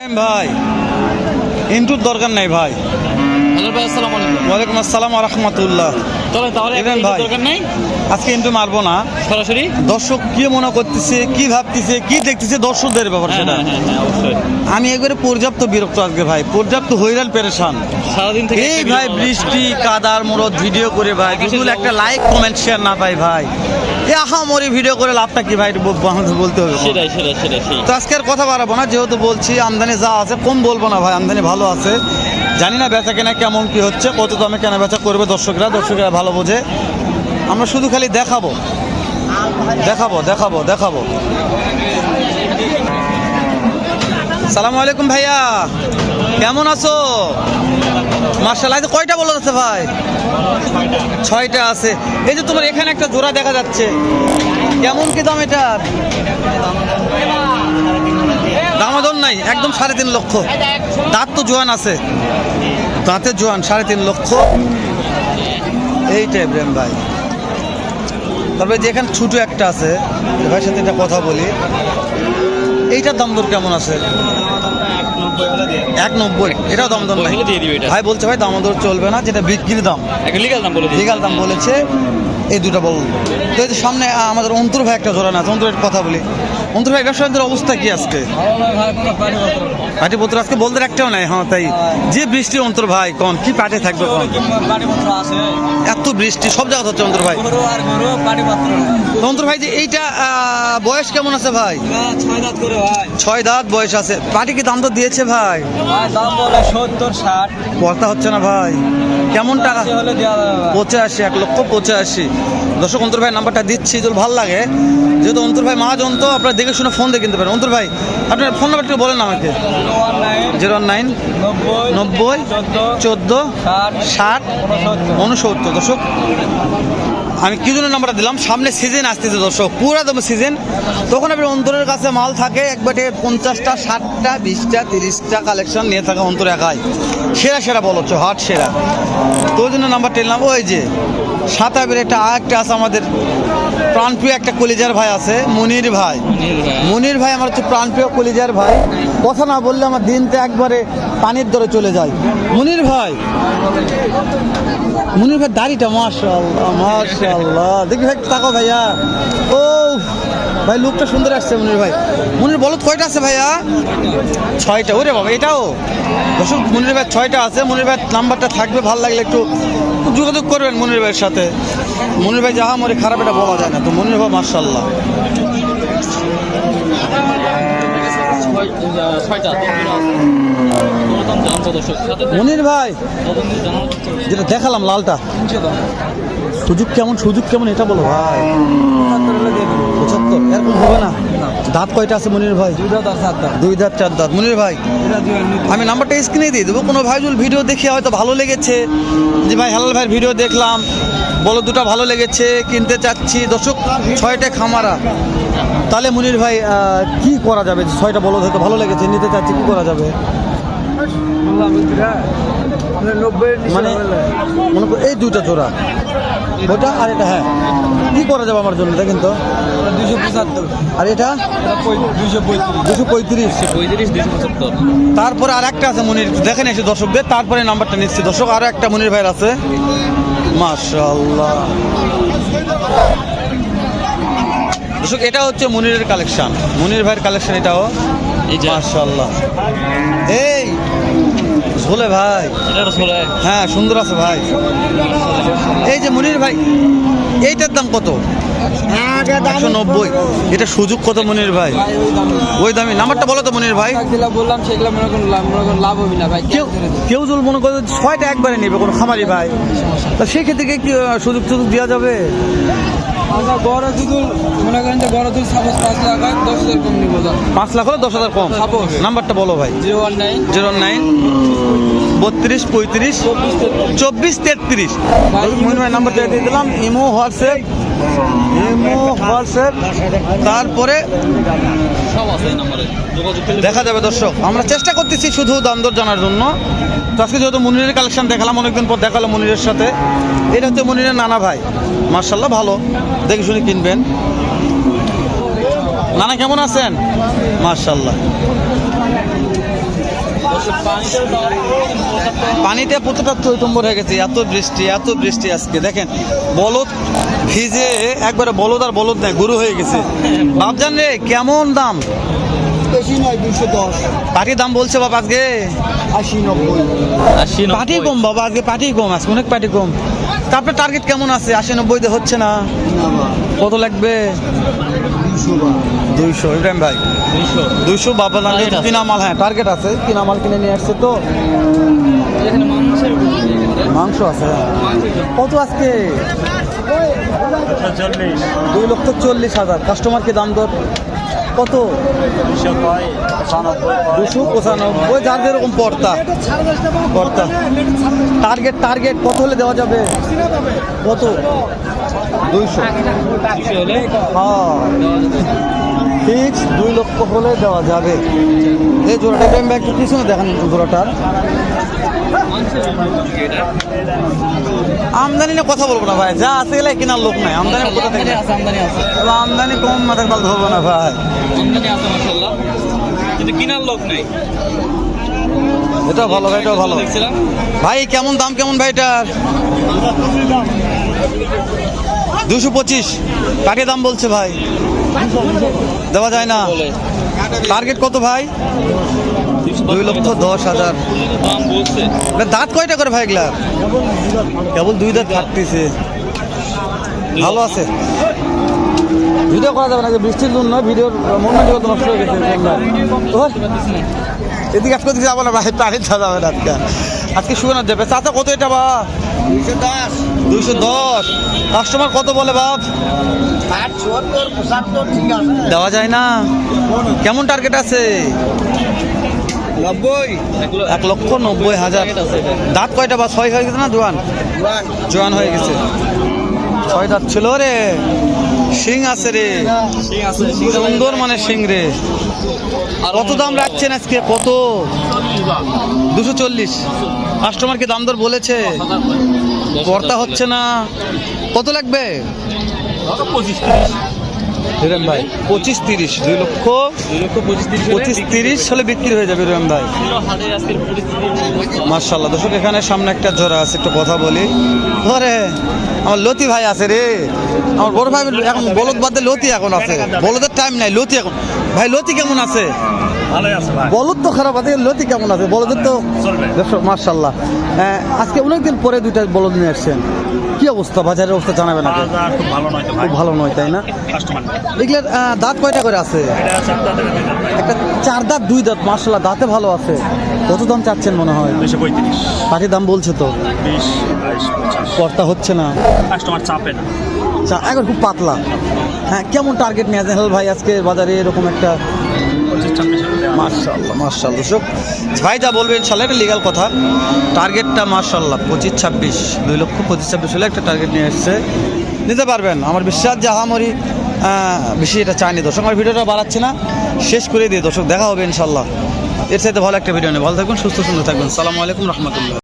ভাই ইন্টুর দরকার নাই ভাই। হ্যালো ভাই আসসালামু আলাইকুম। ওয়ালাইকুম আসসালাম রহমতুল্লাহ। চলেন তাহলে। দরকার নাই? আজকে ইন্টু মারবো না। সরাসরি? দর্শক কি মনে করতেছে কি ভাবতেছে কি দেখতেছে দর্শকদের ব্যাপার হ্যাঁ সেটা? হ্যাঁ হ্যাঁ আমি একবারে পর্যাপ্ত বিরক্ত আজকে ভাই পর্যাপ্ত হইরাল পেরেশান। সারাদিন থেকে এই ভাই বৃষ্টি কাদার মরদ ভিডিও করে ভাই আকাশের একটা লাইক কমেন্ট শেয়ার না পাই ভাই। এ আহা মরি ভিডিও করে লাভটা কি ভাই বলতে হবে সেটাই সেটাই সেটাই। তো আজকে আর কথা বাড়াবো না যেহেতু বলছি আমদানি যা আছে কম বলব না ভাই আমদানি ভালো আছে। জানি না বেচা কেনা কেমন কি হচ্ছে, কত দামে কেনা বেচা করবে দর্শকরা দর্শকরা ভালো বোঝে। আমরা শুধু খালি দেখাবো। দেখাবো দেখাবো দেখাবো। সালাম আলাইকুম ভাইয়া। কেমন আছো? মার্শাল আজ কয়টা বলা যাচ্ছে ভাই? ছয়টা আছে। এই যে তোমার এখানে একটা জোড়া দেখা যাচ্ছে। কেমন কি দাম এটার? দামাদন নাই, একদম সাড়ে তিন লক্ষ। দাঁত তো জোয়ান আছে। দাঁতের জোয়ান, সাড়ে তিন লক্ষ। এইটাই প্রেম ভাই। তবে যেখানে ছোটো একটা আছে ভাইয়ের সাথে একটা কথা বলি। এইটার দাম দর কেমন আছে? এক নব্বই এটাও দাম দর নাই। দিয়ে দিবে এটা। ভাই বলছে ভাই দাম দর চলবে না যেটা বিক্রির দাম। লিগাল দাম বলে লিগাল দাম বলেছে এই দুটো বল। তো এই যে সামনে আমাদের অন্তর ভাই একটা জোড়া না আছে অন্তরের কথা বলি। অন্তর ভাই ব্যবসায়ীদের অবস্থা কি আজকে? পাটিপত্র আজকে বলতে একটাও নাই হ্যাঁ তাই। যে বৃষ্টি অন্তর ভাই কোন কি পাটে থাকবে কোন? এত বৃষ্টি সব জায়গা হচ্ছে অন্তর ভাই। অন্তর ভাই যে এইটা বয়স কেমন আছে ভাই? ছয় দাঁত বয়স আছে। পাটি কি দাম তো দিয়েছে ভাই? কথা হচ্ছে না ভাই। কেমন টাকা? পঁচাশি এক লক্ষ পঁচাশি। দর্শক অন্তর ভাই নাম্বারটা দিচ্ছি যদি ভালো লাগে। যেহেতু অন্তর ভাই মহাজন তো আপনারা দেখে শুনে ফোন দিয়ে কিনতে পারেন। অন্তর ভাই আপনার ফোন নাম্বারটা বলেন আমাকে। জিরো নাইন নব্বই চোদ্দ ষাট উনসত্তর। দর্শক আমি কি জন্য নাম্বারটা দিলাম? সামনে সিজন আসতেছে দর্শক পুরা একদম সিজন তখন আপনি অন্তরের কাছে মাল থাকে, একবারে পঞ্চাশটা, ষাটটা, বিশটা, তিরিশটা কালেকশন নিয়ে থাকে অন্তর একাই। সেরা সেরা বলো হাট সেরা। তো ওই জন্য নাম্বারটা নিলাম, ওই যে সাতাবের একটা, আরেকটা আছে আমাদের প্রাণপ্রিয় একটা কলিজার ভাই আছে মনির ভাই। মনির ভাই। আমার হচ্ছে প্রাণপ্রিয় কলিজার ভাই। কথা না বললে আমার দিনতে একবারে পানির দরে চলে যায়। মনির ভাই। মনির ভাই দাড়িটা মাশাল্লাহ মাশাল্লাহ দেখি ভাই তাকো ভাইয়া। ও ভাই লুকটা সুন্দর আসছে মনির ভাই। মনির বলত কয়টা আছে ভাইয়া? ছয়টা। ওরে বাবা এটাও? দর্শক মনির ভাই ছয়টা আছে। মনির ভাই নাম্বারটা থাকবে ভালো লাগলে একটু যোগাযোগ করবেন মনির ভাইয়ের সাথে। মনির ভাই যাহা মরে খারাপ এটা বলা যায় না। তো মনির ভাই মার্শাল্লাহ মনির ভাই, যেটা দেখালাম লালটা। সুযোগ কেমন সুযোগ কেমন এটা বলো। ভাই, পঁচাত্তর, এরকম হবে না। দাঁত কয়টা আছে মনির ভাই? দুই দাঁত চার দাঁত। মনির ভাই আমি নাম্বারটা স্ক্রিনে দিয়ে দেবো। কোনো ভাই যদি ভিডিও দেখে হয়তো ভালো লেগেছে। যে ভাই হালাল ভাইয়ের ভিডিও দেখলাম। বলো দুটো ভালো লেগেছে কিনতে চাচ্ছি। দর্শক ছয়টা খামারা। তাহলে মনির ভাই কি করা যাবে? ছয়টা বলো হয়তো ভালো লেগেছে নিতে চাচ্ছি কি করা যাবে? মানে মনে এই দুইটা জোড়া। ওটা আর এটা হ্যাঁ। কি করা যাবে আমার জন্য দেখেন তো দুশো পঁচাত্তর। আর এটা? দুশো পঁয়ত্রিশ। দুশো পঁয়ত্রিশ পঁয়ত্রিশ। দুশো পঁচাত্তর তারপরে আর একটা আছে মনির দেখেন এসে দর্শকদের তারপরে নাম্বারটা নিচ্ছি। দর্শক আরও একটা মনির ভাইয়ের আছে। মাশাল্লাহ দর্শক এটা হচ্ছে মনিরের কালেকশন। মনির ভাইয়ের কালেকশন এটাও। এই যে। মাশাল্লাহ এই ঝোলে ভাই। হ্যাঁ সুন্দর আছে ভাই। এই যে মনির ভাই এইটার দাম কত? একশো নব্বই। এটা সুযোগ কত মনির ভাই? ওই দামি। নাম্বারটা বলো তো মনির ভাই। বললাম সেগুলো মনে করুন লাভ লাভ হবে না ভাই। কেউ কেউ যদি মনে করে ছয়টা একবারে নেবে কোনো খামারি ভাই তা সেই ক্ষেত্রে কি কি, সুযোগ সুযোগ দেওয়া যাবে? আচ্ছা বড় শুধু মনে করেন যে বড় দুধ সাপোজ পাঁচ লাখ হয় দশ হাজার কম নিবো পাঁচ লাখ হলে দশ হাজার কম. নাম্বারটা বলো ভাই। Zero one nine. Zero nine. বত্রিশ পঁয়ত্রিশ। চব্বিশ তেত্রিশ। নাম্বারটা দিয়ে দিলাম। Imo WhatsApp. তারপরে দেখা যাবে দর্শক। আমরা চেষ্টা করতেছি শুধু দাম দর জানার জন্য। তো আজকে যেহেতু মনিরের কালেকশন দেখালাম, অনেকদিন পর দেখালাম মনিরের সাথে। এটা হচ্ছে মনিরের নানা ভাই। মার্শাল্লাহ ভালো। দেখে শুনে কিনবেন। নানা, কেমন আছেন? মার্শাল্লাহ পানিতে প্রতিটা চৈতম্বর হয়ে গেছে এত বৃষ্টি এত বৃষ্টি আজকে। দেখেন বলদ ভিজে একবারে বলদ আর বলদ নেয় গরু হয়ে গেছে। বাপজান রে কেমন দাম? বেশি নয় দুশো দশ। পাটির দাম বলছে বাবা আজকে? আশি নব্বই। আশি পাটি কম বাবা আজকে পাটি কম আজকে অনেক পাটি কম। তারপরে টার্গেট কেমন আছে? আশি নব্বইতে হচ্ছে না? কত লাগবে? দুইশো ইব্রাহিম ভাই। দুইশো। বাবা Target কিনা মাল হ্যাঁ টার্গেট আছে। কিনা মাল কিনে নিয়ে আসছে তো। মাংস আছে। হ্যাঁ। কত আজকে? দুই লক্ষ চল্লিশ। হাজার। কাস্টমারকে দাম দর? কত? দুশো পঁচানব্বই, যার যেরকম পর্তা পর্তা টার্গেট টার্গেট কত হলে দেওয়া যাবে? কত? দুইশো। হ্যাঁ। ফিক্স দুই লক্ষ হলে দেওয়া যাবে। এই জোড়াটা ব্যাম একটু পিছনে দেখান জোড়াটার। আমদানি না কথা বলব না ভাই যা আছে এলে কেনার লোক নাই আমদানি কোথা থেকে? আছে আমদানি আছে। আমদানি কম মাথার পাল ধরবো না ভাই। আমদানি আছে মাসাল্লাহ কিন্তু কিনার লোক নাই। এটাও ভালো ভাই এটাও ভালো। ভাই কেমন দাম কেমন ভাই এটার? দুশো পঁচিশ। কাকে দাম বলছে ভাই? দেওয়া যায় না। টার্গেট কত ভাই? দুই লক্ষ দশ হাজার। দাঁত কয়টা করে ভাই এগুলা? কেবল দুই দাঁত থাকতেছে ভালো আছে। ভিডিও করা যাবে না যে বৃষ্টির জন্য ভিডিওর মোমেন্ট নষ্ট হয়ে গেছে এদিকে আজকে দিকে যাব না ভাই পানি যাবে না আজকে। আজকে শুকনো যাবে। চাচা কত এটা বা? দশ। দুইশো দশ। কাস্টমার কত বলে বাপ? দেওয়া যায় না। কেমন টার্গেট আছে? নব্বই? এক লক্ষ নব্বই হাজার। দাঁত কয়টা বা ছয় হয়ে গেছে না জোয়ান? জোয়ান। হয়ে গেছে। ছয় দাঁত ছিল রে। শিং আছে রে। সুন্দর মানে শিং রে। কত দাম রাখছেন আজকে? কত? দুশো চল্লিশ। কাস্টমারকে দাম দর বলেছে? কর্তা হচ্ছে না। কত লাগবে? হিরেন ভাই পঁচিশ তিরিশ দুই লক্ষ পঁচিশ তিরিশ হলে বিক্রি হয়ে যাবে হিরেন ভাই। মার্শাল্লাহ দর্শক এখানে সামনে একটা জোড়া আছে একটু কথা বলি। ধরে আমার লতি ভাই আছে রে। আমার বড় ভাই এখন বলদ বাদে লতি এখন আছে। বলদের টাইম নাই লতি এখন। ভাই লতি কেমন আছে? ভালোই আছে ভাই। বলদ তো খারাপ আছে লতি কেমন আছে? বলদের তো চলবে। দর্শক মার্শাল্লাহ আজকে অনেকদিন পরে দুইটা বলদ নিয়ে আসছেন। কি অবস্থা? বাজারের অবস্থা জানাবেন বাজার খুব ভালো নয় তো ভাই। খুব ভালো নয় তাই না? কাস্টমার এগুলার দাঁত কয়টা করে আছে? একটা চার দাঁত দুই দাঁত মার্শাল্লাহ দাঁতে ভালো আছে। কত দাম চাচ্ছেন মনে হয়? দুশো পঁয়ত্রিশ। পাখির দাম বলছে তো? বিশ কর্তা হচ্ছে না। কাস্টমার চাপে না। এখন খুব পাতলা। হ্যাঁ কেমন টার্গেট নিয়ে ভাই আজকে বাজারে এরকম একটা মার্শাল্লাহ মার্শাল্লাহ দর্শক, ভাই যা বলবেন ইনশাল্লাহ এটা লিগাল কথা। টার্গেটটা মার্শাল্লাহ পঁচিশ ছাব্বিশ, দুই লক্ষ পঁচিশ ছাব্বিশ হলে একটা টার্গেট নিয়ে এসছে। নিতে পারবেন। আমার বিশ্বাস যে আহামরি বেশি এটা চাইনি। দর্শক, আমার ভিডিওটা বাড়াচ্ছে না, শেষ করে দিয়ে দর্শক, দেখা হবে ইনশাল্লাহ এর সাথে ভালো একটা ভিডিও নেই ভালো থাকবেন, সুস্থ, সুন্দর থাকবেন। সালামু আলাইকুম, রহমতুল্লাহ।